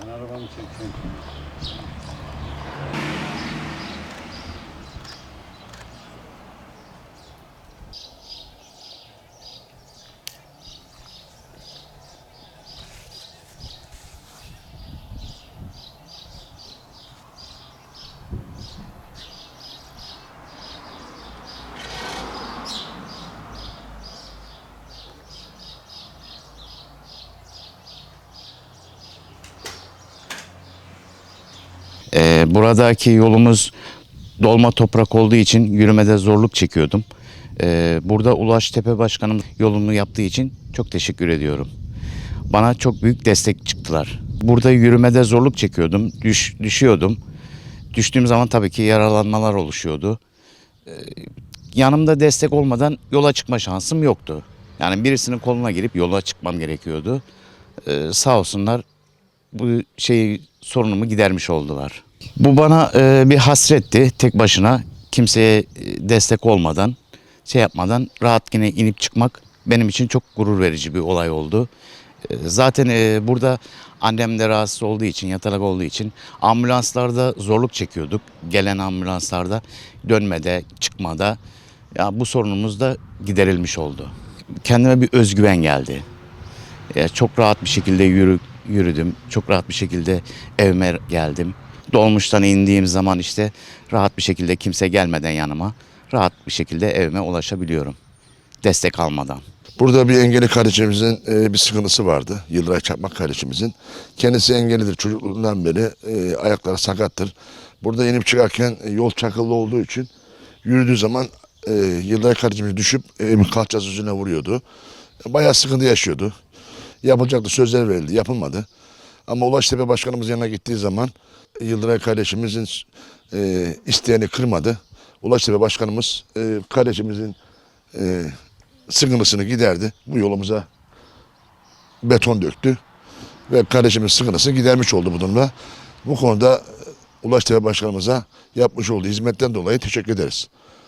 Ben arabamı çekeceğim. Ee, buradaki yolumuz dolma toprak olduğu için yürümede zorluk çekiyordum. Ee, burada Ulaş Tepe Başkanım yolunu yaptığı için çok teşekkür ediyorum. Bana çok büyük destek çıktılar. Burada yürümede zorluk çekiyordum, düş, düşüyordum. Düştüğüm zaman tabii ki yaralanmalar oluşuyordu. Ee, yanımda destek olmadan yola çıkma şansım yoktu. Yani birisinin koluna girip yola çıkmam gerekiyordu. Ee, sağ olsunlar bu şeyi sorunumu gidermiş oldular. Bu bana e, bir hasretti tek başına kimseye e, destek olmadan şey yapmadan rahat yine inip çıkmak benim için çok gurur verici bir olay oldu. E, zaten e, burada annem de rahatsız olduğu için yatalak olduğu için ambulanslarda zorluk çekiyorduk. Gelen ambulanslarda dönmede çıkmada ya bu sorunumuz da giderilmiş oldu. Kendime bir özgüven geldi. E, çok rahat bir şekilde yürü, yürüdüm. Çok rahat bir şekilde evime geldim. Dolmuştan indiğim zaman işte rahat bir şekilde kimse gelmeden yanıma rahat bir şekilde evime ulaşabiliyorum. Destek almadan. Burada bir engelli kardeşimizin e, bir sıkıntısı vardı. Yıldıray Çakmak kardeşimizin. Kendisi engellidir. Çocukluğundan beri e, ayakları sakattır. Burada inip çıkarken e, yol çakıllı olduğu için yürüdüğü zaman e, Yıldıray kardeşimiz düşüp e, kalçası yüzüne vuruyordu. Bayağı sıkıntı yaşıyordu. Yapılacaktı sözler verildi. Yapılmadı. Ama Ulaştepe Başkanımız yanına gittiği zaman Yıldıray kardeşimizin e, isteğini kırmadı. Ulaştepe Başkanımız e, kardeşimizin e, sıkıntısını giderdi. Bu yolumuza beton döktü. Ve kardeşimiz sıkıntısını gidermiş oldu bu durumda. Bu konuda Ulaştepe Başkanımıza yapmış olduğu hizmetten dolayı teşekkür ederiz.